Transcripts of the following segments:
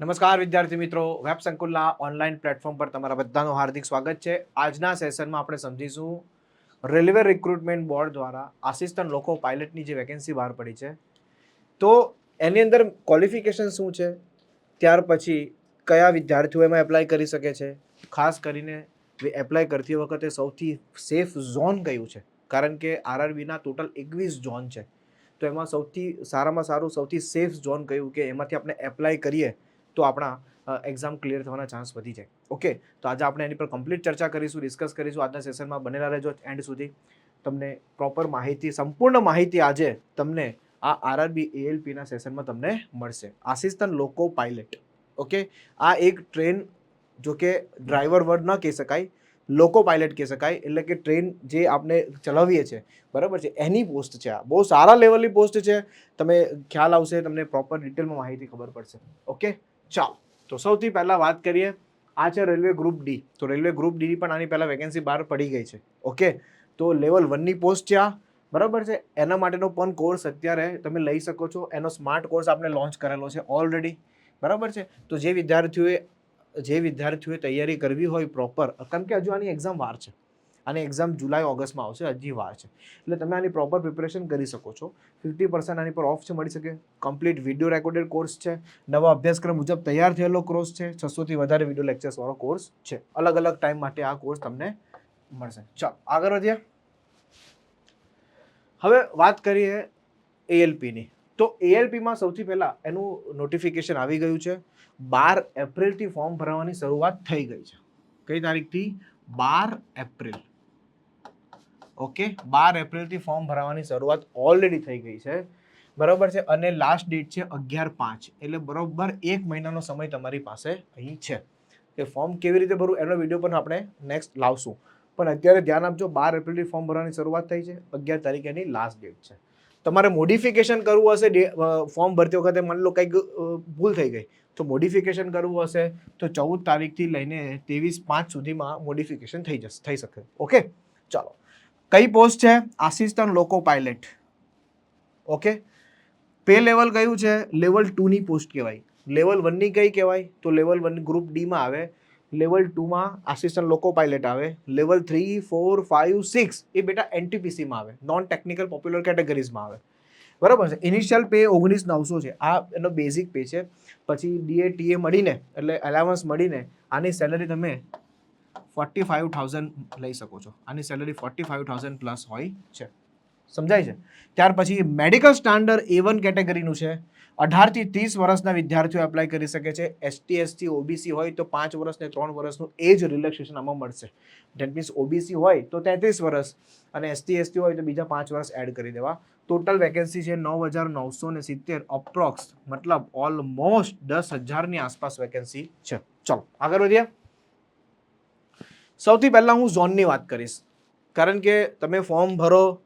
નમસ્કાર, વિદ્યાર્થી મિત્રો. વેબ સંકુલના ઓનલાઈન પ્લેટફોર્મ પર તમારા બધાનું હાર્દિક સ્વાગત છે. આજના સેશનમાં આપણે સમજીશું રેલવે રિક્રુટમેન્ટ બોર્ડ દ્વારા આસિસ્ટન્ટ લોકો પાયલટની જે વેકેન્સી બહાર પડી છે. તો એની અંદર ક્વોલિફિકેશન શું છે? ત્યાર પછી કયા વિદ્યાર્થીઓ એમાં એપ્લાય કરી શકે છે? ખાસ કરીને એપ્લાય કરતી વખતે સૌથી સેફ ઝોન કયું છે? કારણ કે આરઆરબીના ટોટલ એકવીસ ઝોન છે. તો એમાં સૌથી સારામાં સારું, સૌથી સેફ ઝોન કયું કે એમાંથી આપણે એપ્લાય કરીએ તો આપણા એક્ઝામ ક્લિયર થવાના ચાન્સ વધી જાય. ઓકે તો આજે આપણે એની પર કમ્પ્લીટ ચર્ચા કરીશું ડિસ્કસ કરીશું. આજના સેશનમાં બનેલા રહેજો. એન્ડ સુધી તમને પ્રોપર માહિતી, સંપૂર્ણ માહિતી આજે તમને આ આરઆરબી એએલપીના સેશનમાં તમને મળશે. આસિસ્ટન્ટ લોકો પાયલટ ઓકે આ એક ટ્રેન જો કે ડ્રાઈવર વર્ડ ન કહી શકાય લોકો પાયલટ કહી શકાય, એટલે કે ટ્રેન જે આપણે ચલાવીએ છીએ બરાબર છે? એની પોસ્ટ છે આ. બહુ સારા લેવલની પોસ્ટ છે. તમે ખ્યાલ આવશે, તમને પ્રોપર ડિટેલમાં માહિતી ખબર પડશે. ઓકે ચાલો. તો સૌથી પહેલાં વાત કરીએ. આ છે રેલવે ગ્રુપ ડી. તો રેલવે ગ્રુપ ડી પણ આની પહેલાં વેકેન્સી બહાર પડી ગઈ છે. ઓકે? તો લેવલ વનની પોસ્ટ છે આ. બરાબર છે? એના માટેનો પણ કોર્સ અત્યારે તમે લઈ શકો છો. એનો સ્માર્ટ કોર્સ આપણે લોન્ચ કરેલો છે ઓલરેડી બરાબર છે? તો જે વિદ્યાર્થીઓએ જે વિદ્યાર્થીઓએ તૈયારી કરવી હોય પ્રોપર કારણ કે હજુ આની એક્ઝામ વાર છે. આની એક્ઝામ જુલાઈ, ઓગસ્ટમાં આવશે, હજી વાર છે. એટલે તમે આની પ્રોપર પ્રિપરેશન કરી શકો છો. ફિફ્ટી પર્સન્ટ આની પર ઓફ છે, મળી શકે. કમ્પ્લીટ વીડિયો રેકોર્ડેડ કોર્સ છે. નવા અભ્યાસક્રમ મુજબ તૈયાર થયેલો કોર્સ છે. છસોથી વધારે વીડિયો લેક્ચર્સવાળો કોર્સ છે. અલગ અલગ ટાઈમ માટે આ કોર્સ તમને મળશે. ચાલો, આગળ વધીએ. હવે વાત કરીએ એએલપીની તો એએલપીમાં સૌથી પહેલાં એનું નોટિફિકેશન આવી ગયું છે. બાર એપ્રિલથી ફોર્મ ભરવાની શરૂઆત થઈ ગઈ છે. કઈ તારીખથી? બાર એપ્રિલ. ઓકે? બાર એપ્રિલથી ફોર્મ ભરાવાની શરૂઆત ઓલરેડી થઈ ગઈ છે. બરાબર છે? અને લાસ્ટ ડેટ છે અગિયાર પાંચ. એટલે બરોબર એક મહિનાનો સમય તમારી પાસે અહીં છે. કે ફોર્મ કેવી રીતે ભરવું એનો વીડિયો પણ આપણે નેક્સ્ટ લાવશું. પણ અત્યારે ધ્યાન આપજો, બાર એપ્રિલથી ફોર્મ ભરવાની શરૂઆત થઈ છે. અગિયાર તારીખેની લાસ્ટ ડેટ છે. તમારે મોડિફિકેશન કરવું હશે ફોર્મ ભરતી વખતે માની લો કંઈક ભૂલ થઈ ગઈ, તો મોડિફિકેશન કરવું હશે, તો ચૌદ તારીખથી લઈને ત્રેવીસ પાંચ સુધીમાં મોડિફિકેશન થઈ જશે, થઈ શકે. ઓકે? ચાલો. કઈ પોસ્ટ છે? આસિસ્ટન્ટ લોકો પાયલટ ઓકે પે લેવલ કયું છે? લેવલ ટુની પોસ્ટ કહેવાય. લેવલ વનની કઈ કહેવાય? તો લેવલ વન ગ્રુપ ડીમાં આવે. લેવલ ટુમાં આસિસ્ટન્ટ લોકો પાયલટ આવે. Level three four five six એ બેટા એનટીપીસીમાં આવે. નોન ટેકનિકલ પોપ્યુલર કેટેગરીઝમાં આવે. બરાબર છે? ઇનિશિયલ પે ઓગણીસ નવસો છે. આ એનો બેઝિક પે છે. પછી ડીએ ટીએ મળીને, એટલે એલાવન્સ મળીને, આની સેલરી તમે ફોર્ટી ફાઇવ થાઉઝન્ડ લઈ શકો છો. આની salary forty five thousand plus હોય છે. સમજાય છે? ત્યાર પછી મેડિકલ સ્ટાન્ડર્ડ એ વન કેટેગરીનું છે. અઢારથી ત્રીસ વર્ષના વિદ્યાર્થીઓ એપ્લાય કરી શકે છે. એસટી એસટી ઓબીસી હોય તો પાંચ વર્ષ ને ત્રણ વર્ષનું એજ રિલેક્સેશન આમાં મળશે. ડેટ મીન્સ ઓબીસી હોય તો તેત્રીસ વર્ષ અને એસટી એસટી હોય તો બીજા પાંચ વર્ષ એડ કરી દેવા. ટોટલ વેકેન્સી છે નવ હજાર નવસો ને સિત્તેર અપ્રોક્સ મતલબ ઓલમોસ્ટ દસ હજારની આસપાસ વેકેન્સી છે. ચલો, આગળ વધીએ. સૌથી પહેલાં હું ઝોનની વાત કરીશ. કારણ કે તમે ફોર્મ ભરો,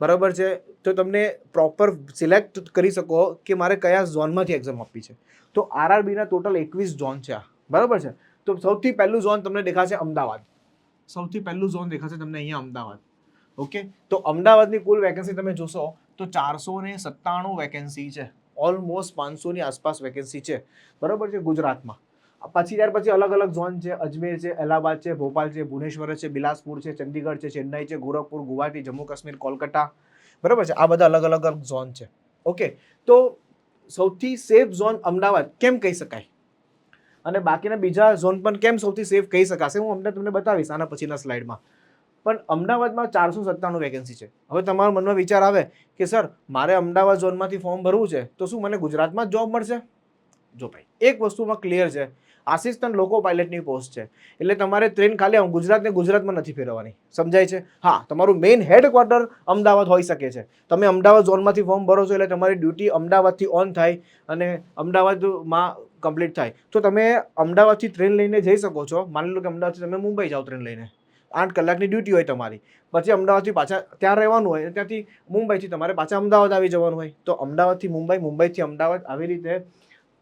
બરાબર છે? તો તમને પ્રોપર સિલેક્ટ કરી શકો કે મારે કયા ઝોનમાંથી એક્ઝામ આપવી છે. તો આરઆરબીના ટોટલ એકવીસ ઝોન છે આ. બરાબર છે? તો સૌથી પહેલું ઝોન તમને દેખાશે અમદાવાદ. સૌથી પહેલું ઝોન દેખાશે તમને અહીંયા અમદાવાદ. ઓકે? તો અમદાવાદની કુલ વેકેન્સી તમે જોશો તો ચારસો ને સત્તાણું વેકેન્સી છે. ઓલમોસ્ટ પાંચસોની આસપાસ વેકેન્સી છે. બરાબર છે? ગુજરાતમાં. પછી ત્યાર પછી અલગ અલગ ઝોન છે, અજમેર છે, અલ્હાબાદ છે, ભોપાલ છે, ભુવનેશ્વર છે, બિલાસપુર છે, ચંદીગઢ છે, ચેન્નાઈ છે, ગોરખપુર, ગુવાહાટી, જમ્મુ કાશ્મીર, કોલકાતા. બરાબર છે? આ બધા અલગ અલગ ઝોન છે. ઓકે? તો સૌથી સેફ ઝોન અમદાવાદ કેમ કહી શકાય? અને બાકીના બીજા ઝોન પણ કેમ સૌથી સેફ કહી શકાશે? હું અમને તમને બતાવીશ આના પછીના સ્લાઇડમાં. પણ અમદાવાદમાં ચારસો સત્તાણું વેકેન્સી છે. હવે તમારા મનમાં વિચાર આવે કે, સર, મારે અમદાવાદ ઝોનમાંથી ફોર્મ ભરવું છે, તો શું મને ગુજરાતમાં જ જોબ મળશે? જો ભાઈ, એક વસ્તુમાં ક્લિયર છે. આસિસ્ટન્ટ લોકો પાયલટની પોસ્ટ છે. એટલે તમારે ટ્રેન ખાલી ગુજરાતને ગુજરાતમાં નથી ફેરવવાની. સમજાય છે? હા, તમારું મેઇન હેડક્વાર્ટર અમદાવાદ હોઈ શકે છે. તમે અમદાવાદ ઝોનમાંથી ફોર્મ ભરો છો એટલે તમારી ડ્યુટી અમદાવાદથી ઓન થાય અને અમદાવાદમાં કમ્પ્લીટ થાય. તો તમે અમદાવાદથી ટ્રેન લઈને જઈ શકો છો. માની લો કે અમદાવાદથી તમે મુંબઈ જાઓ ટ્રેન લઈને. આઠ કલાકની ડ્યુટી હોય તમારી. પછી અમદાવાદથી પાછા ત્યાં રહેવાનું હોય ત્યાંથી મુંબઈથી તમારે પાછા અમદાવાદ આવી જવાનું હોય. તો અમદાવાદથી મુંબઈ, મુંબઈથી અમદાવાદ આવી રીતે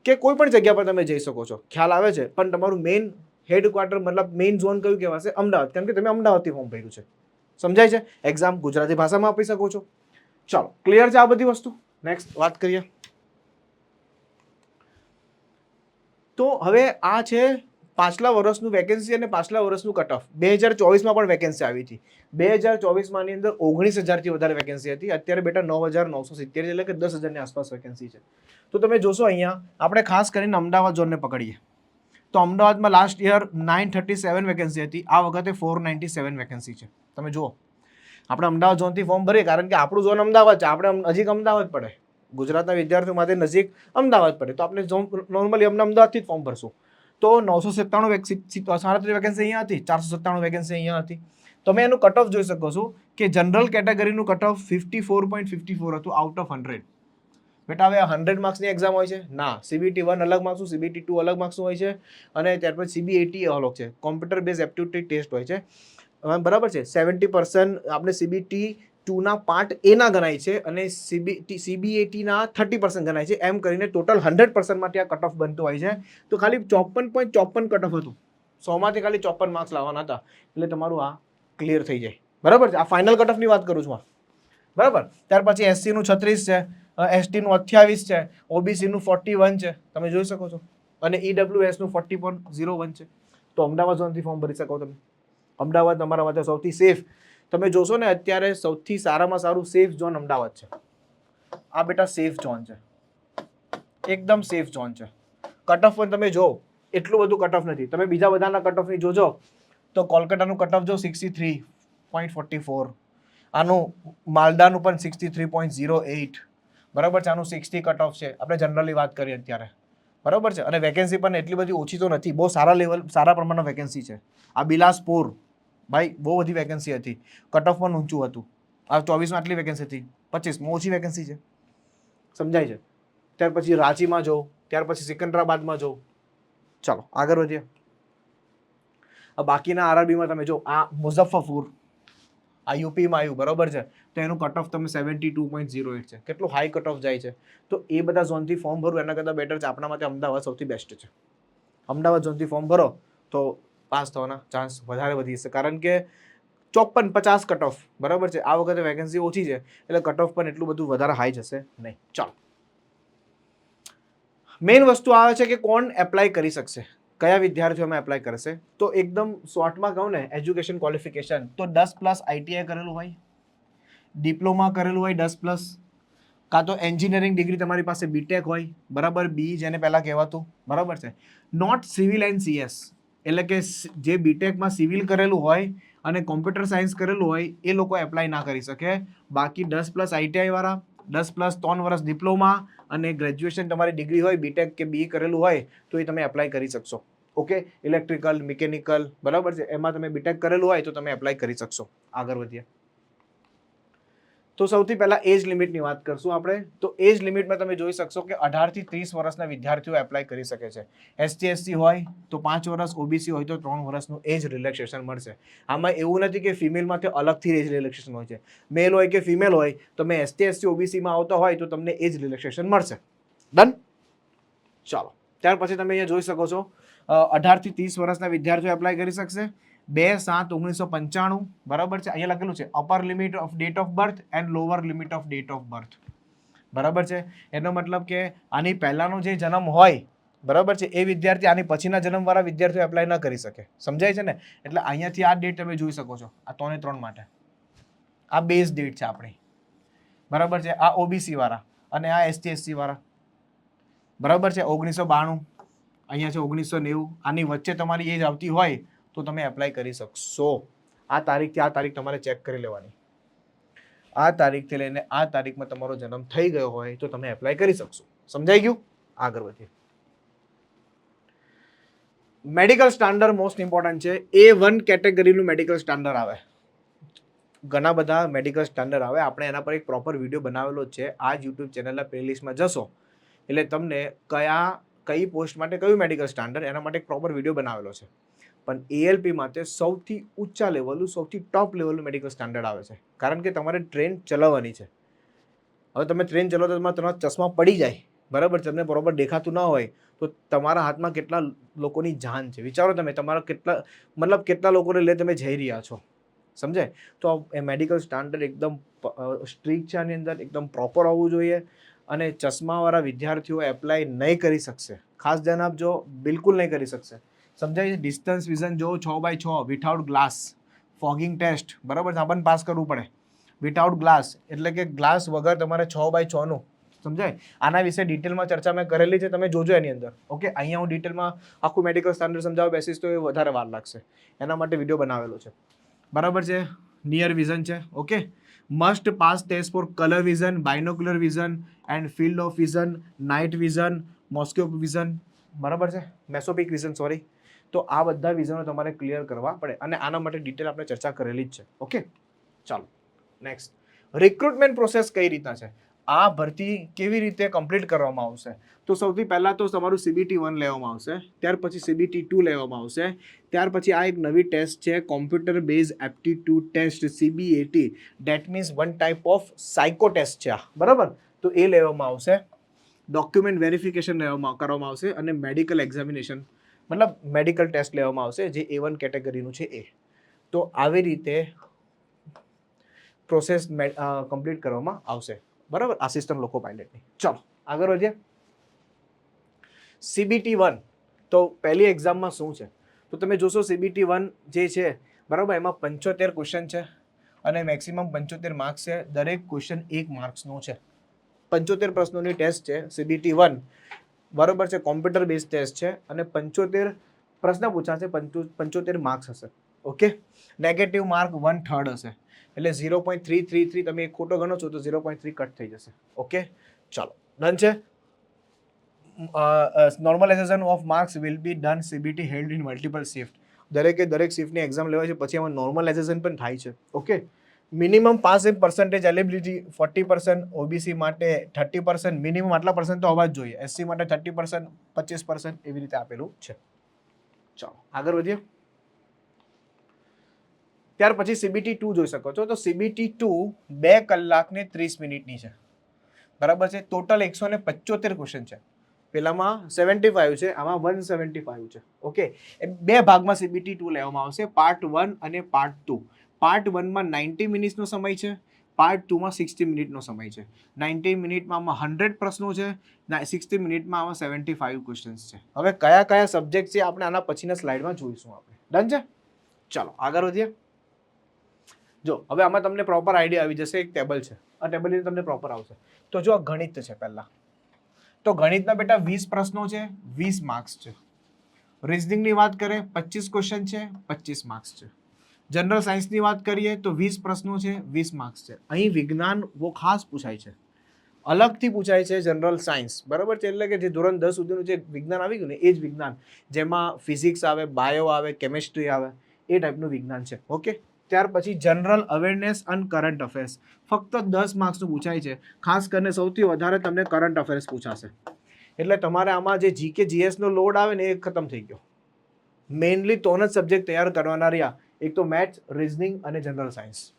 કે કોઈ પણ જગ્યા પર તમે જઈ શકો છો. ખ્યાલ આવે છે? પણ તમારું મેઇન હેડક્વાર્ટર મતલબ મેઇન ઝોન કયું કહેવાશે? અમદાવાદ. કેમ કે તમે અમદાવાદથી ફોર્મ ભર્યું છે. સમજાય છે? એક્ઝામ ગુજરાતી ભાષામાં આપી શકો છો. ચાલો ક્લિયર છે આ બધી વસ્તુ? નેક્સ્ટ વાત કરીએ. તો હવે આ છે પાછલા વર્ષનું વેકેન્સી અને પાછલા વર્ષનું કટ બે હજાર ચોવીસમાં પણ વેકેન્સી આવી હતી. બે હજાર ચોવીસમાંની અંદર ઓગણીસ હજારથી વધારે વેકેન્સી હતી. અત્યારે બેટા નવ હજાર નવસો સિત્તેર એટલે કે દસ હજારની આસપાસ વેકેન્સી છે. તો તમે જોશો અહીંયા, આપણે ખાસ કરીને અમદાવાદ ઝોનને પકડીએ. તો અમદાવાદમાં last year nine thirty seven vacancy હતી. આ વખતે ફોર નાઇન્ટી સેવન વેકેન્સી છે. તમે જુઓ. આપણે અમદાવાદ ઝોનથી ફોર્મ ભરીએ, કારણ કે આપણું ઝોન અમદાવાદ છે. આપણે નજીક અમદાવાદ પડે. ગુજરાતના વિદ્યાર્થીઓ માટે નજીક અમદાવાદ પડે. તો આપણે ઝોન નોર્મલી અમને અમદાવાદથી જ ફોર્મ ભરશું. તો નવસો સત્તાણું સાડત્રીસ વેકેન્સી અહીંયા હતી, ચારસો સત્તાણું વેકેન્સી અહીંયા હતી. તમે એનું કટ ઓફ જોઈ શકો છો કે general કેટેગરીનું cut off fifty four point fifty four હતું આઉટ ઓફ હંડ્રેડ બેટા, હવે હંડ્રેડ માર્ક્સની એક્ઝામ હોય છે? ના. સીબીટી વન અલગ માર્ક્સનું સીબીટી ટુ અલગ માર્ક્સનું હોય છે અને ત્યાર પછી સીબીએટી અલગ છે. કોમ્પ્યુટર બેઝ એપ્ટિટ્યુડ ટેસ્ટ હોય છે. બરાબર છે? સેવન્ટી પર્સન્ટ આપણે સીબીટી ટુના પાર્ટ એના ગણાય છે અને સીબીટી સીબીએટીના થર્ટી પર્સન્ટ ગણાય છે. એમ કરીને ટોટલ હંડ્રેડ પર્સન્ટમાંથી આ કટ ઓફ બનતું હોય છે. તો ખાલી ચોપન પોઈન્ટ ચોપન કટ ઓફ હતું સોમાંથી ખાલી ચોપન માર્ક્સ લાવવાના હતા. એટલે તમારું આ ક્લિયર થઈ જાય. બરાબર છે? આ ફાઇનલ કટ ઓફની વાત કરું છું આ. બરાબર? ત્યાર પછી એસસીનું છત્રીસ છે. એસટીનું અઠ્યાવીસ છે. ઓબીસીનું ફોર્ટી વન છે. તમે જોઈ શકો છો. અને ઈડબ્લ્યુએસનું ફોર્ટી પોઈન્ટ ઝીરો વન છે. તો અમદાવાદ ઝોનથી ફોર્મ ભરી શકો તમે. અમદાવાદ તમારા માટે સૌથી સેફ તમે જોશો ને, અત્યારે સૌથી સારામાં સારું સેફ ઝોન અમદાવાદ છે. આ બેટા સેફ ઝોન છે. એકદમ સેફ ઝોન છે. કટ ઓફ પણ તમે જો એટલું બધું કટ ઓફ નથી. તમે બીજા બધાના કટ ઓફની જોજો, તો કોલકાતાનું કટ ઓફ જો sixty three point forty four આનું માલદાનું પણ sixty three point zero eight બરાબર છે? આનું સિક્સટી કટ ઓફ છે. આપણે જનરલી વાત કરીએ અત્યારે. બરાબર છે? અને વેકેન્સી પણ એટલી બધી ઓછી તો નથી. બહુ સારા લેવલ સારા પ્રમાણમાં વેકેન્સી છે. આ બિલાસપુર ભાઈ, બહુ બધી વેકેન્સી હતી. કટ ઓફ પણ ઊંચું હતું. આ ચોવીસમાં આટલી વેકેન્સી હતી. પચીસમાં ઓછી વેકેન્સી છે. સમજાય છે. ત્યાર પછી રાંચીમાં જો ત્યાર પછી સિકંદરાબાદમાં જો ચાલો, આગળ વધીએ. બાકીના આરઆરબીમાં તમે જો, આ મુઝફ્ફરપુર, આ યુપીમાં આવ્યું, બરોબર છે? તો એનું કટ ઓફ તમે seventy two point zero eight છે. કેટલું હાઈ કટ ઓફ જાય છે? તો એ બધા ઝોનથી ફોર્મ ભરવું એના કરતાં બેટર છે. આપણા માટે અમદાવાદ સૌથી બેસ્ટ છે. અમદાવાદ ઝોનથી ફોર્મ ભરો, તો પાસ થવાના ચાન્સ વધારે વધી જશે. કારણ કે ચોપન પચાસ કટ ઓફ બરાબર છે? આ વખતે વેકેન્સી ઓછી છે, એટલે કટ ઓફ પણ એટલું બધું વધારે હાઈ જશે નહીં. ચાલો. મેઇન વસ્તુ આવે છે કે કોણ એપ્લાય કરી શકશે? કયા વિદ્યાર્થીઓ એમાં એપ્લાય કરશે? તો એકદમ શોર્ટમાં કહું ને એજ્યુકેશન ક્વોલિફિકેશન તો દસ પ્લસ આઈટીઆઈ કરેલું હોય ડિપ્લોમા કરેલું હોય દસ પ્લસ કાં તો એન્જિનિયરિંગ ડિગ્રી તમારી પાસે બીટેક હોય, બરાબર? બી જેને પહેલાં કહેવાતું, બરાબર છે? નોટ સિવિલ એન્ડ સીએસ એટલે કે જે બીટેકમાં સિવિલ કરેલું હોય અને કોમ્પ્યુટર સાયન્સ કરેલું હોય, એ લોકો એપ્લાય ના કરી શકે. બાકી દસ પ્લસ આઈટીઆઈવાળા દસ પ્લસ ત્રણ વર્ષ ડિપ્લોમા અને ગ્રેજ્યુએશન તમારી ડિગ્રી હોય બીટેક કે બી કરેલું હોય, તો એ તમે એપ્લાય કરી શકશો. ઓકે? ઇલેક્ટ્રિકલ મિકેનિકલ બરાબર છે? એમાં તમે બીટેક કરેલું હોય, તો તમે એપ્લાય કરી શકશો. આગળ વધીએ. તો સૌથી પહેલા એજ લિમિટની વાત કરશું આપણે. તો એજ લિમિટમાં તમે જોઈ શકશો કે અઢારથી ત્રીસ વર્ષના વિદ્યાર્થીઓ એપ્લાય કરી શકે છે. એસટી એસસી હોય તો પાંચ વર્ષ ઓબીસી હોય તો ત્રણ વર્ષનું એજ રિલેક્સેશન મળશે. આમાં એવું નથી કે ફિમેલમાંથી અલગથી એજ રિલેક્સેશન હોય છે. મેલ હોય કે ફિમેલ હોય, તમે એસટી એસસી ઓબીસીમાં આવતા હોય તો તમને એજ રિલેક્સેશન મળશે. ડન ચાલો. ત્યાર પછી તમે અહીંયા જોઈ શકો છો અઢારથી ત્રીસ વર્ષના વિદ્યાર્થીઓ એપ્લાય કરી શકશે. બે સાત ઓગણીસો પંચાણું, બરાબર છે? અહીંયા લખેલું છે upper limit of date of birth and lower limit of date of birth બરાબર છે? એનો મતલબ કે આની પહેલાંનો જે જન્મ હોય, બરાબર છે? એ વિદ્યાર્થી આની પછીના જન્મવાળા વિદ્યાર્થીઓ એપ્લાય ન કરી શકે. સમજાય છે ને? એટલે અહીંયાથી આ ડેટ તમે જોઈ શકો છો, આ ત્રણે ત્રણ માટે. આ બેઝ ડેટ છે આપણી. બરાબર છે? આ ઓબીસી વાળા અને આ એસટી એસસી વાળા. બરાબર છે? ઓગણીસો બાણું, અહીંયા છે ઓગણીસો નેવું. આની વચ્ચે તમારી એજ આવતી હોય તો તમે એપ્લાય કરી શકશો. આ તારીખથી આ તારીખ તમારે ચેક કરી લેવાની. આ તારીખથી લઈને આ તારીખમાં તમારો જન્મ થઈ ગયો હોય તો તમે એપ્લાય કરી શકશો. સમજાઈ ગયું? આગળ વધીએ. મેડિકલ સ્ટાન્ડર્ડ મોસ્ટ ઇમ્પોર્ટન્ટ છે. એ વન કેટેગરીનું મેડિકલ સ્ટાન્ડર્ડ આવે. ઘણા બધા મેડિકલ સ્ટાન્ડર્ડ આવે. આપણે એના પર એક પ્રોપર વીડિયો બનાવેલો છે. આ જ યુટ્યુબ ચેનલના પ્લેલિસ્ટમાં જશો. એટલે તમને કયા, કઈ પોસ્ટ માટે કયું મેડિકલ સ્ટાન્ડર્ડ એના માટે એક પ્રોપર વીડિયો બનાવેલો છે. પણ એએલપી માટે સૌથી ઊંચા લેવલનું સૌથી ટોપ લેવલનું મેડિકલ સ્ટાન્ડર્ડ આવે છે. કારણ કે તમારે ટ્રેન ચલાવવાની છે. હવે તમે ટ્રેન ચલાવો તો તમારા ચશ્મા પડી જાય. બરાબર? તમને બરોબર દેખાતું ના હોય, તો તમારા હાથમાં કેટલા લોકોની જાન છે? વિચારો તમે, તમારા કેટલા, મતલબ કેટલા લોકોને લે તમે જઈ રહ્યા છો? સમજાય? તો એ મેડિકલ સ્ટાન્ડર્ડ એકદમ સ્ટ્રીક છે આની અંદર, એકદમ પ્રોપર હોવું જોઈએ અને ચશ્માવાળા વિદ્યાર્થીઓ એપ્લાય નહીં કરી શકશે. ખાસ ધ્યાન આપજો, બિલકુલ નહીં કરી શકશે. સમજાય છે? ડિસ્ટન્સ વિઝન જો છ બાય છ વિથઆઉટ ગ્લાસ ફોગિંગ ટેસ્ટ બરાબર? છે આપણને પાસ કરવું પડે. વિથઆઉટ ગ્લાસ એટલે કે ગ્લાસ વગર તમારે છ બાય છનું સમજાય? આના વિશે ડિટેલમાં ચર્ચા મેં કરેલી છે. તમે જોજો એની અંદર. ઓકે અહીંયા હું ડિટેલમાં આખું મેડિકલ સ્ટાન્ડર્ડ સમજાવવા બેસીશ તો એ વધારે વાર લાગશે. એના માટે વીડિયો બનાવેલો છે. બરાબર છે? નિયર વિઝન છે. Okay must pass test for colour vision binocular vision and field of vision night vision mesopic vision બરાબર છે? મેસોપિક વિઝન સોરી તો આ બધા વિઝનો તમારે ક્લિયર કરવા પડે. અને આના માટે ડિટેલ આપણે ચર્ચા કરેલી જ છે. ઓકે ચાલો. નેક્સ્ટ રિક્રુટમેન્ટ પ્રોસેસ કઈ રીતના છે? આ ભરતી કેવી રીતે કમ્પ્લીટ કરવામાં આવશે? તો સૌથી પહેલાં તો તમારું સીબીટી વન લેવામાં આવશે. ત્યાર પછી સીબીટી ટુ લેવામાં આવશે. ત્યાર પછી આ એક નવી ટેસ્ટ છે computer base aptitude test CBAT that means one type of psycho test છે આ. બરાબર? તો એ લેવામાં આવશે. ડોક્યુમેન્ટ વેરિફિકેશન લેવામાં કરવામાં આવશે. અને મેડિકલ એક્ઝામિનેશન મતલબ મેડિકલ ટેસ્ટ લેવામાં આવશે, જે એ વન કેટેગરીનું છે એ. તો આવી રીતે પ્રોસેસ કમ્પ્લીટ કરવામાં આવશે. બરાબર? આસિસ્ટન્ટ લોકો પાયલટની ચલો, આગળ વધીએ. સીબીટી વન તો પહેલી એક્ઝામમાં શું છે? તો તમે જોશો સીબીટી વન જે છે, બરાબર, એમાં પંચોતેર ક્વેશ્ચન છે અને મેક્સિમમ પંચોતેર માર્ક્સ છે. દરેક ક્વેશ્ચન એક માર્ક્સનો છે. પંચોતેર પ્રશ્નોની ટેસ્ટ છે સીબીટી વન બરાબર છે કોમ્પ્યુટર બેઝ ટેસ્ટ છે અને પંચોતેર પ્રશ્ન પૂછાશે, પંચો, પંચોતેર માર્ક્સ હશે. Okay? Negative mark one third હશે. એટલે zero point three three three તમે એક ખોટો ગણો છો તો ઝીરો પોઈન્ટ થ્રી કટ થઈ જશે. ઓકે? ચાલો. ડન છે? Normalisation of marks will be done CBT held in multiple shift દરેકે દરેક શિફ્ટની એક્ઝામ લેવાય છે, પછી એમાં નોર્મલાઇઝેશન પણ થાય છે. ઓકે? મિનિમમ પાસ એક percentage eligibility forty percent OBC માટે થર્ટી પર્સન્ટ મિનિમમ આટલા પર્સન્ટ તો હોવા જ જોઈએ. એસસી માટે થર્ટી પર્સન્ટ પચીસ પર્સન્ટ એવી રીતે આપેલું છે. ચાલો, આગળ વધીએ. ત્યાર પછી સીબીટી ટુ જોઈ શકો છો. તો સીબીટી ટુ બે કલાક ને ત્રીસ મિનિટની છે. બરાબર છે? ટોટલ એકસો ને પચોતેર ક્વેશ્ચન છે. પેલામાં સેવન્ટી ફાઇવ છે, આમાં વન સેવન્ટી ફાઇવ છે. ઓકે બે ભાગમાં સીબીટી ટુ લેવામાં આવશે. પાર્ટ વન અને પાર્ટ ટુ પાર્ટ વનમાં નાઇન્ટી મિનિટ્સનો સમય છે. પાર્ટ ટુમાં સિક્સટી મિનિટનો સમય છે. નાઇન્ટી મિનિટમાં આમાં હંડ્રેડ પ્રશ્નો છે. સિક્સટી મિનિટમાં આમાં સેવન્ટી ફાઇવ ક્વેશ્ચન્સ છે. હવે કયા કયા સબ્જેક્ટ છે આપણે આના પછીના સ્લાઇડમાં જોઈશું આપણે. ડન છે? ચાલો, આગળ વધીએ. જો, હવે આમાં તમને પ્રોપર આઈડિયા આવી જશે. એક ટેબલ છે. આ ટેબલની તમને પ્રોપર આવશે. તો જો આ ગણિત છે પહેલાં. તો ગણિતના બેટા વીસ પ્રશ્નો છે, વીસ માર્ક્સ છે. રિઝનિંગની વાત કરીએ, પચીસ ક્વેશ્ચન છે, પચીસ માર્ક્સ છે. જનરલ સાયન્સની વાત કરીએ તો વીસ પ્રશ્નો છે, વીસ માર્ક્સ છે. અહીં વિજ્ઞાન બહુ ખાસ પૂછાય છે. અલગથી પૂછાય છે જનરલ સાયન્સ બરાબર છે? એટલે કે જે ધોરણ દસ સુધીનું જે વિજ્ઞાન આવી ગયું ને, એ જ વિજ્ઞાન. જેમાં ફિઝિક્સ આવે બાયો આવે કેમેસ્ટ્રી આવે, એ ટાઈપનું વિજ્ઞાન છે. ઓકે ત્યાર પછી જનરલ અવેરનેસ અને કરંટ અફેર્સ ફક્ત દસ માર્ક્સનું પૂછાય છે. ખાસ કરીને સૌથી વધારે તમને કરંટ અફેર્સ પૂછાશે. એટલે તમારે આમાં જે જીકે જીએસનો લોડ આવે ને, એ ખતમ થઈ ગયો. મેઇનલી ત્રણ જ સબ્જેક્ટ તૈયાર કરવાના રહ્યા. એક તો મેથ્સ રિઝનિંગ અને જનરલ સાયન્સ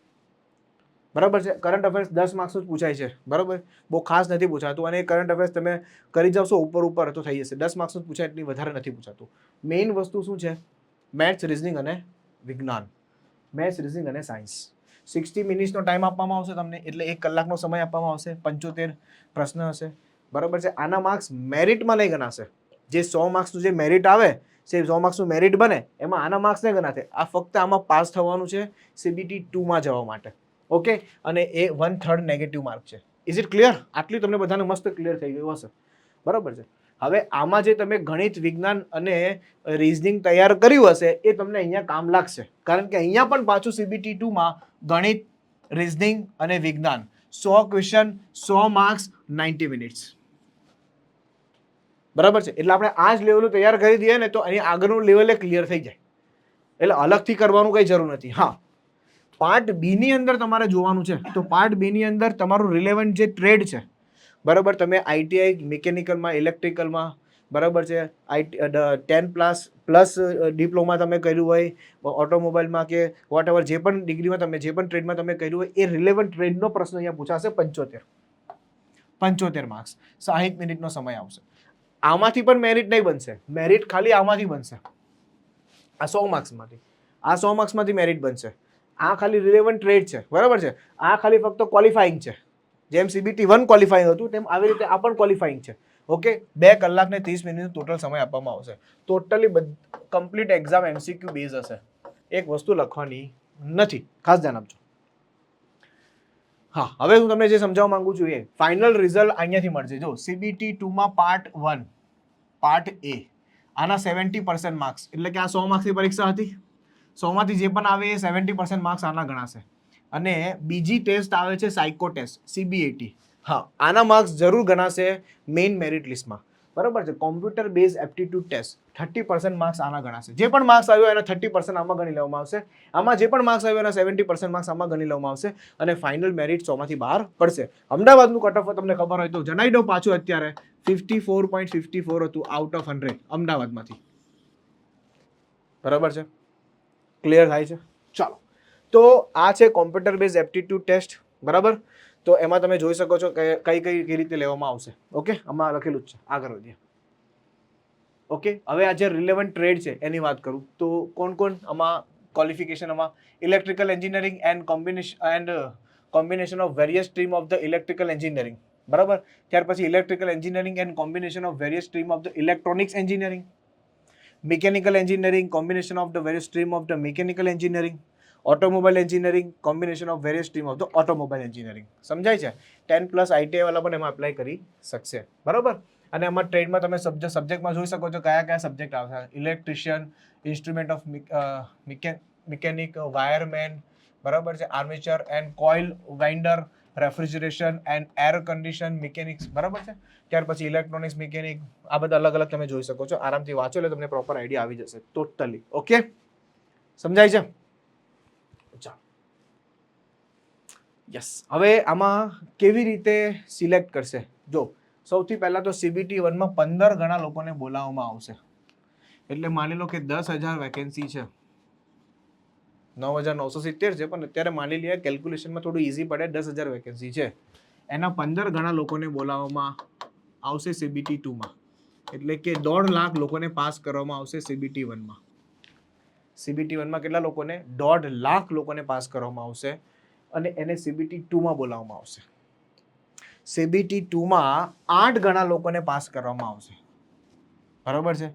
બરાબર છે? કરંટ અફેર્સ દસ માર્ક્સનું જ પૂછાય છે. બરાબર? બહુ ખાસ નથી પૂછાતું અને કરંટ અફેર્સ તમે કરી જાવશો ઉપર ઉપર તો થઈ જશે. દસ માર્ક્સનું જ પૂછાય એટલી વધારે નથી પૂછાતું. મેઇન વસ્તુ શું છે? મેથ્સ રિઝનિંગ અને વિજ્ઞાન. મેથ્સ રિઝનિંગ અને સાયન્સ સિક્સટી મિનિટ્સનો ટાઈમ આપવામાં આવશે તમને. એટલે એક કલાકનો સમય આપવામાં આવશે. પંચોતેર પ્રશ્ન હશે. બરાબર છે? આના માર્ક્સ મેરિટમાં નહીં ગણાશે. જે સો માર્ક્સનું જે મેરિટ આવે છે સો માર્ક્સનું મેરિટ બને, એમાં આના માર્ક્સ નહીં ગણાશે. આ ફક્ત આમાં પાસ થવાનું છે સીબીટી ટુમાં જવા માટે. ઓકે અને એ વન થર્ડ નેગેટિવ માર્ક છે. ઇઝ ઇટ ક્લિયર આટલી તમને બધાને મસ્ત ક્લિયર થઈ ગયું હશે. બરાબર છે? હવે આમાં જે તમે ગણિત, વિજ્ઞાન અને રિઝનિંગ તૈયાર કર્યું હશે, એ તમને અહીંયા કામ લાગશે. કારણ કે અહીંયા પણ પાછું સીબીટી ટુમાં ગણિત રિઝનિંગ અને વિજ્ઞાન સો ક્વેશ્ચન સો માર્ક્સ નાઇન્ટી મિનિટ્સ બરાબર છે? એટલે આપણે આ જ લેવલ તૈયાર કરી દઈએ ને તો અહીં આગળનું લેવલે ક્લિયર થઈ જાય. એટલે અલગથી કરવાનું કંઈ જરૂર નથી. હા. પાર્ટ બીની અંદર તમારે જોવાનું છે. તો પાર્ટ બીની અંદર તમારું રિલેવન્ટ જે ટ્રેડ છે, બરાબર? તમે આઈટીઆઈ મિકેનિકલમાં ઇલેક્ટ્રિકલમાં બરાબર છે? IT ten plus plus diploma તમે કર્યું હોય ઓટોમોબાઈલમાં કે વોટ એવર જે પણ ડિગ્રીમાં તમે, જે પણ ટ્રેડમાં તમે કર્યું હોય, એ રિલેવન્ટ ટ્રેડનો પ્રશ્ન અહીંયા પૂછાશે પંચોતેર. પંચોતેર માર્ક્સ સાહીઠ મિનિટનો સમય આવશે. આમાંથી પણ મેરિટ નહીં બનશે. મેરિટ ખાલી આમાંથી બનશે. આ સો માર્ક્સમાંથી આ સો માર્ક્સમાંથી મેરિટ બનશે. આ ખાલી રિલેવન્ટ ટ્રેડ છે. બરાબર છે? આ ખાલી ફક્ત ક્વોલિફાઈંગ છે. જેમ સીબીટી વન ક્વોલિફાઈંગ હતું, તેમ આવી રીતે આ પણ ક્વોલિફાઈંગ છે. ઓકે બે કલાક ને ત્રીસ મિનિટનો ટોટલ સમય આપવામાં આવશે. Totally complete exam MCQ base હશે. એક વસ્તુ લખવાની નથી. ખાસ ધ્યાન આપજો. હા. હવે હું તમને જે સમજાવવા માંગુ છું એ ફાઇનલ રિઝલ્ટ અહીંયાથી મળશે. જો સીબીટી ટુમાં પાર્ટ વન પાર્ટ એ આના સેવન્ટી પર્સન્ટ માર્ક્સ એટલે કે આ સો માર્ક્સની પરીક્ષા હતી. સોમાંથી જે પણ આવે એ સેવન્ટી પર્સન્ટ માર્ક્સ આના ગણાશે. અને બીજી ટેસ્ટ આવે છે સાયકો ટેસ્ટ સીબીએટી હા, આના માર્ક્સ જરૂર ગણાશે મેઇન મેરિટ લિસ્ટમાં બરાબર છે? Computer base aptitude test thirty percent marks આના ગણાશે. જે પણ માર્ક્સ આવ્યો એના થર્ટી પર્સન્ટ આમાં ગણી લેવામાં આવશે. આમાં જે પણ માર્ક્સ આવ્યો એના સેવન્ટી પર્સન્ટ માર્ક્સ આમાં ગણી લેવામાં આવશે અને ફાઇનલ મેરિટ સોમાંથી બહાર પડશે. અમદાવાદનું કટ ઓફ તમને ખબર હોય તો જણાવી દઉં પાછું અત્યારે. Fifty four point fifty four હતું આઉટ ઓફ હંડ્રેડ અમદાવાદમાંથી. બરાબર છે? ક્લિયર થાય છે? ચાલો. તો આ છે કોમ્પ્યુટર બેઝ એપ્ટિટ્યૂડ ટેસ્ટ બરાબર? તો એમાં તમે જોઈ શકો છો કે કઈ કઈ રીતે લેવામાં આવશે. ઓકે આમાં લખેલું જ છે. આગળ વધીએ. ઓકે હવે આ જે રિલેવન્ટ ટ્રેડ છે, એની વાત કરું. તો કોણ કોણ? આમાં ક્વોલિફિકેશન આમાં electrical engineering and combination and combination of various stream of the electrical engineering બરાબર? ત્યાર પછી electrical engineering and combination of various stream of the electronics engineering mechanical engineering combination of the various stream of the mechanical engineering automobile engineering combination of various stream of the automobile engineering સમજાય છે? Ten plus ITI વાળા પણ એમાં apply કરી શકશે. બરાબર? અને આમાં ટ્રેડમાં તમે સબ્જેક્ટ સબ્જેક્ટમાં જોઈ શકો છો કયા કયા સબ્જેક્ટ આવશે. Electrician instrument of mechanic wireman બરાબર છે? Armature and coil winder refrigeration and air condition mechanics બરાબર છે? ત્યાર પછી ઇલેક્ટ્રોનિક્સ મિકેનિક આ બધા અલગ અલગ તમે જોઈ શકો છો. આરામથી વાંચો એટલે તમને પ્રોપર આઈડિયા આવી જશે. ટોટલી ઓકે સમજાય છે? યસ હવે આમાં કેવી રીતે સિલેક્ટ કરશે? જો સૌથી પહેલાં તો સીબીટી વનમાં પંદર ગણા લોકોને બોલાવવામાં આવશે. એટલે માની લો કે દસ હજાર વેકેન્સી છે. નવ હજાર નવસો સિત્તેર છે, પણ અત્યારે માની લઈએ કેલ્ક્યુલેશનમાં થોડું ઇઝી પડે, દસ હજાર વેકેન્સી છે. એના પંદર ગણા લોકોને બોલાવવામાં આવશે સીબીટી ટુમાં એટલે કે દોઢ લાખ લોકોને પાસ કરવામાં આવશે સીબીટી વનમાં સીબીટી વનમાં કેટલા લોકોને? દોઢ લાખ લોકોને પાસ કરવામાં આવશે અને એને સીબીટી ટુમાં બોલાવવામાં આવશે. સીબીટી ટુમાં આઠ ગણા લોકોને પાસ કરવામાં આવશે. બરાબર છે?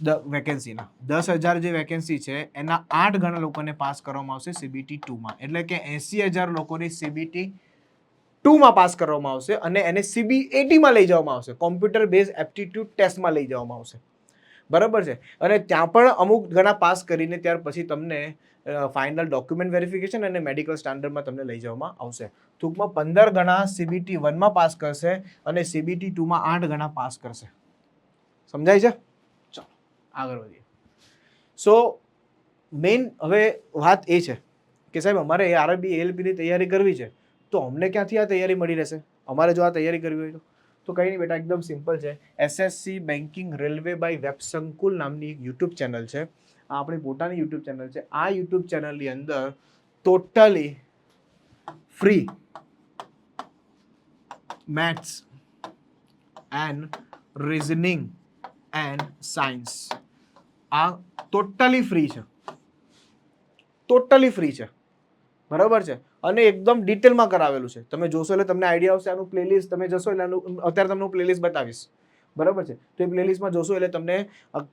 દ વેકેન્સીના. દસ હજાર જે વેકેન્સી છે, એના આઠ ગણા લોકોને પાસ કરવામાં આવશે સીબીટી ટુમાં. એટલે કે એંસી હજાર લોકોની સીબીટી ટુમાં પાસ કરવામાં આવશે અને એને સીબીએટીમાં લઈ જવામાં આવશે. કોમ્પ્યુટર બેઝ એપ્ટિટ્યૂડ ટેસ્ટમાં લઈ જવામાં આવશે. બરાબર છે. અને ત્યાં પણ અમુક ઘણા પાસ કરીને ત્યાર પછી તમને ફાઇનલ ડોક્યુમેન્ટ વેરિફિકેશન અને મેડિકલ સ્ટાન્ડર્ડમાં તમને લઈ જવામાં આવશે. ટૂંકમાં પંદર ગણા સીબીટી વનમાં પાસ કરશે અને સીબીટી ટુમાં આઠ ગણા પાસ કરશે. સમજાય છે? ચાલો, આગળ વધીએ. સો મેઇન હવે વાત એ છે કે સાહેબ, અમારે આરબી એલપીની તૈયારી કરવી છે. તો અમને ક્યાંથી આ તૈયારી મળી રહેશે? અમારે જો આ તૈયારી કરવી હોય તો. તો કંઈ નહીં બેટા એકદમ સિમ્પલ છે. SSC banking railway by web Sankul નામની એક યુટ્યુબ ચેનલ છે. આ આપણી પોતાની યુટ્યુબ ચેનલ છે. આ યુટ્યુબ ચેનલની અંદર totally free maths and reasoning and science આ ટોટલી ફ્રી છે. ટોટલી ફ્રી છે. બરાબર છે? અને એકદમ ડિટેલમાં કરાવેલું છે. તમે જોશો એટલે તમને આઈડિયા આવશે, આનું પ્લેલિસ્ટ તમે જશો એટલે આનું અત્યારે તમને હું પ્લેલિસ્ટ બતાવીશ. બરાબર છે? તો એ પ્લેલિસ્ટમાં જોશો એટલે તમને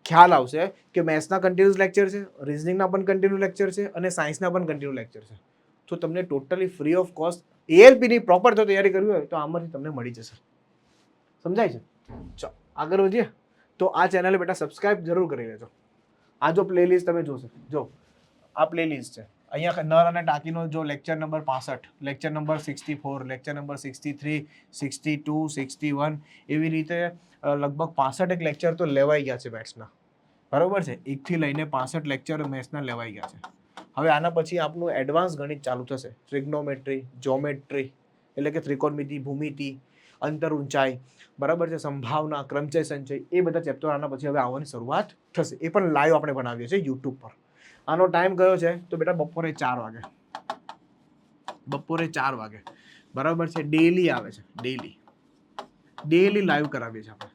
ખ્યાલ આવશે કે મેથ્સના કન્ટિન્યુઅસ લેક્ચર છે રિઝનિંગના પણ કન્ટિન્યુ લેક્ચર છે અને સાયન્સના પણ કન્ટિન્યુ લેક્ચર છે. તો તમને ટોટલી ફ્રી ઓફ કોસ્ટ એએલપીની પ્રોપર જો તૈયારી કરવી હોય તો આમાંથી તમને મળી જશે. સમજાય છે? ચાલો, આગળ વધીએ. તો આ ચેનલ બેટા સબસ્ક્રાઇબ જરૂર કરી લેજો. આ જો પ્લેલિસ્ટ તમે જોશો, જો, આ પ્લેલિસ્ટ છે. અહીંયા નર અને ટાંકીનો જો લેક્ચર નંબર પાસઠ lecture number sixty four lecture number sixty three sixty two sixty one એવી રીતે લગભગ પાસઠ એક લેક્ચર તો લેવાઈ ગયા છે મેથ્સના બરાબર છે? એકથી લઈને પાસઠ લેક્ચર મેથ્સના લેવાઈ ગયા છે. હવે આના પછી આપનું એડવાન્સ ગણિત ચાલુ થશે. ટ્રિગ્નોમેટ્રી જોમેટ્રી એટલે કે ત્રિકોણમિતિ, ભૂમિતિ, અંતર ઊંચાઈ, બરાબર છે? સંભાવના ક્રમચય સંચય, એ બધા ચેપ્ટર આના પછી હવે આવવાની શરૂઆત થશે. એ પણ લાઈવ આપણે બનાવીએ છીએ યુટ્યુબ પર. આનો ટાઈમ કયો છે? તો બેટા બપોરે ચાર વાગે. બપોરે ચાર વાગે. બરાબર છે? ડેલી આવે છે. ડેલી ડેલી લાઈવ કરાવીએ છીએ આપણે.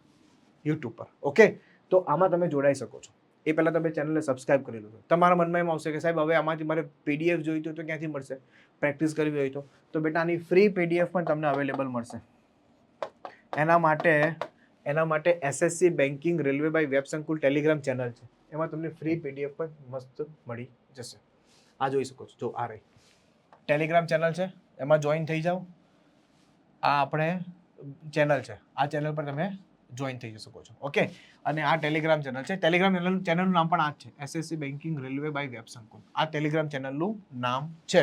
યુટ્યુબ પર. ઓકે તો આમાં તમે જોડાઈ શકો છો. એ પહેલાં તમે ચેનલને સબસ્ક્રાઇબ કરી લો. તમારા મનમાં એમ આવશે કે સાહેબ, હવે આમાંથી મારે પીડીએફ જોઈતું તો ક્યાંથી મળશે? પ્રેક્ટિસ કરવી હોય તો. તો બેટા, આની ફ્રી પીડીએફ પણ તમને અવેલેબલ મળશે. એના માટે એના માટે SSC banking railway by web Sankul Telegram channel છે. એમાં તમને ફ્રી પીડીએફ પણ મસ્ત મળી જશે. આ જોઈ શકો છો. જો, આ રહી. ટેલિગ્રામ ચેનલ છે. એમાં જોઈન થઈ જાઓ. આ આપણે ચેનલ છે. આ ચેનલ પર તમે જોઈન થઈ શકો છો. ઓકે અને આ ટેલિગ્રામ ચેનલ છે. ટેલિગ્રામ ચેનલ ચેનલનું નામ પણ આ જ છે. SSC banking railway by web Sankul આ ટેલિગ્રામ ચેનલનું નામ છે.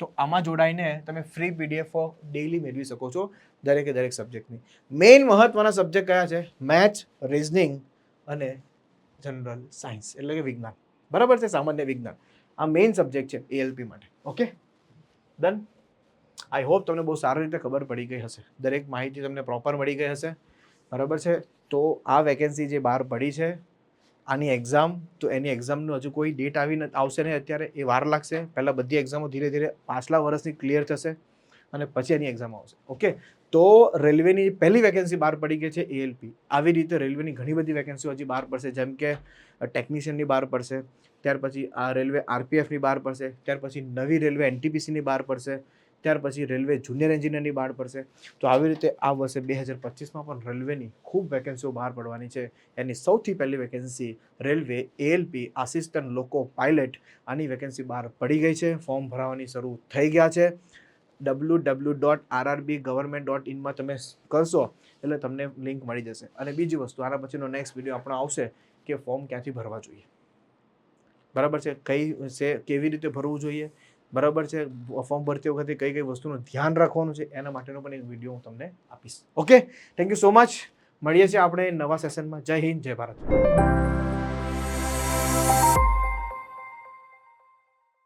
તો આમાં જોડાઈને તમે ફ્રી પીડીએફ ડેઈલી મેળવી શકો છો. દરેકે દરેક સબ્જેક્ટની મેઇન મહત્વના સબ્જેક્ટ કયા છે? મેથ્સ રિઝનિંગ અને જનરલ સાયન્સ એટલે કે વિજ્ઞાન. બરાબર છે? સામાન્ય વિજ્ઞાન. આ મેઇન સબ્જેક્ટ છે એએલપી માટે. ઓકે ડન આઈ હોપ તમને બહુ સારી રીતે ખબર પડી ગઈ હશે. દરેક માહિતી તમને પ્રોપર મળી ગઈ હશે. બરાબર છે? તો આ વેકેન્સી જે બહાર પડી છે, આની એક્ઝામ તો એની એક્ઝામનું હજુ કોઈ ડેટ આવી આવશે નહીં અત્યારે, એ વાર લાગશે. પહેલાં બધી એક્ઝામો ધીરે ધીરે પાછલા વર્ષની ક્લિયર થશે અને પછી એની એક્ઝામ આવશે. ઓકે તો રેલવેની પહેલી વેકેન્સી બહાર પડી ગઈ છે એએલપી આવી રીતે રેલવેની ઘણી બધી વેકેન્સીઓ હજી બહાર પડશે. જેમ કે ટેકનિશિયનની બહાર પડશે, ત્યાર પછી આ રેલવે આરપીએફની બહાર પડશે, ત્યાર પછી નવી રેલવે એનટીપીસીની બહાર પડશે, ત્યાર પછી રેલવે જુનિયર એન્જિનિયરની બહાર પડશે. તો આવી રીતે આ વર્ષે બે હજાર પચીસમાં પણ રેલવેની ખૂબ વેકેન્સીઓ બહાર પડવાની છે. એની સૌથી પહેલી vacancy railway ALP assistant loco pilot આની વેકેન્સી બહાર પડી ગઈ છે. ફોર્મ ભરાવાની શરૂ થઈ ગયા છે. W W dot RRB government dot ઇનમાં તમે કરશો, એટલે તમને લિંક મળી જશે. અને બીજી વસ્તુ, આના પછીનો નેક્સ્ટ વીડિયો આપણો આવશે કે ફોર્મ ક્યાંથી ભરવા જોઈએ. બરાબર છે? કઈ છે, કેવી રીતે ભરવું જોઈએ? બરાબર છે? ફોર્મ ભરતી વખતે કઈ કઈ વસ્તુનું ધ્યાન રાખવાનું છે? એના માટેનો પણ એક વીડિયો હું તમને આપીશ. Okay thank you so much મળીએ છીએ આપણે નવા સેશનમાં જય હિન્દ, જય ભારત.